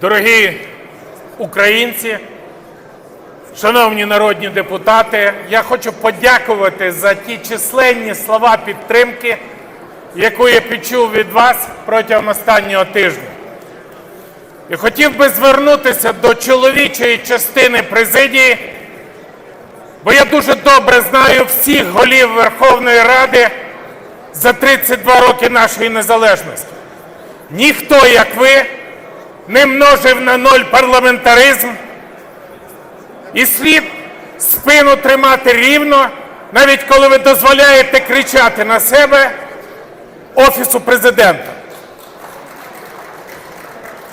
Дорогі українці, шановні народні депутати, я хочу подякувати за ті численні слова підтримки, яку я почув від вас протягом останнього тижня. І хотів би звернутися до чоловічої частини президії, бо я дуже добре знаю всіх голів Верховної Ради за 32 роки нашої незалежності. Ніхто, як ви, не множив на ноль парламентаризм і слід спину тримати рівно, навіть коли ви дозволяєте кричати на себе Офісу президента.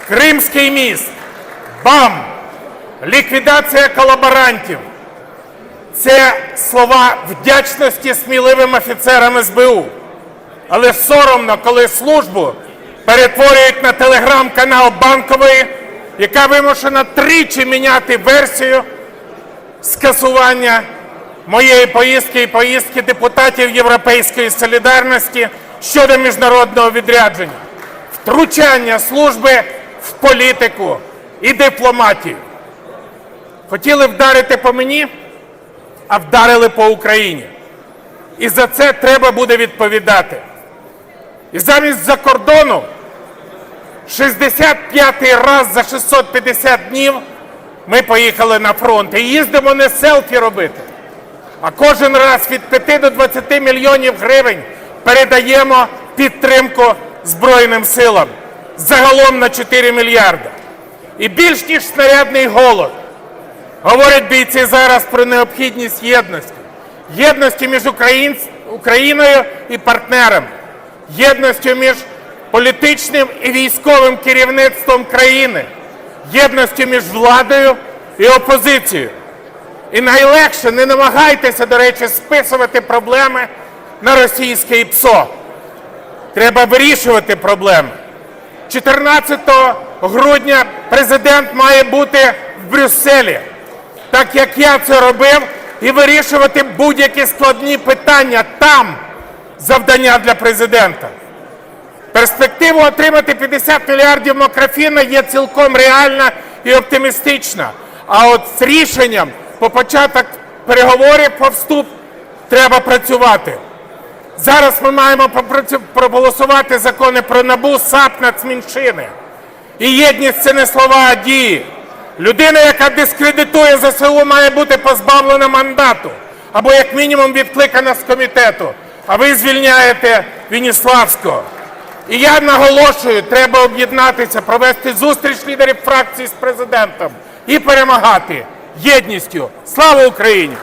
Кримський міст, БАМ, ліквідація колаборантів це слова вдячності сміливим офіцерам СБУ. Але соромно, коли службу перетворюють на телеграм-канал Банкової, яка вимушена тричі міняти версію скасування моєї поїздки і поїздки депутатів Європейської солідарності щодо міжнародного відрядження, втручання служби в політику і дипломатію. Хотіли вдарити по мені, а вдарили по Україні. І за це треба буде відповідати. І замість за кордону 65-й раз за 650 днів ми поїхали на фронт. І їздимо не селфі робити, а кожен раз від 5 до 20 мільйонів гривень передаємо підтримку Збройним силам загалом на 4 мільярда. І більш ніж снарядний голод. Говорять бійці зараз про необхідність єдності. Єдності між Україною і партнерами, єдності між політичним і військовим керівництвом країни, єдності між владою і опозицією. І найлегше не намагайтеся, до речі, списувати проблеми на російське ПСО. Треба вирішувати проблеми. 14 грудня президент має бути в Брюсселі, так як я це робив, і вирішувати будь-які складні питання там завдання для президента. Перспектива отримати 50 мільярдів Мокрафіна є цілком реальна і оптимістична. А от з рішенням по початок переговорів по вступ треба працювати. Зараз ми маємо проголосувати закони про НАБУ, САП, нацменшини. І єдність це не слова, а дії. Людина, яка дискредитує ЗСУ, має бути позбавлена мандату або як мінімум відкликана з комітету. А ви звільняєте Вініславського. І я наголошую, треба об'єднатися, провести зустріч лідерів фракції з президентом і перемагати єдністю. Слава Україні!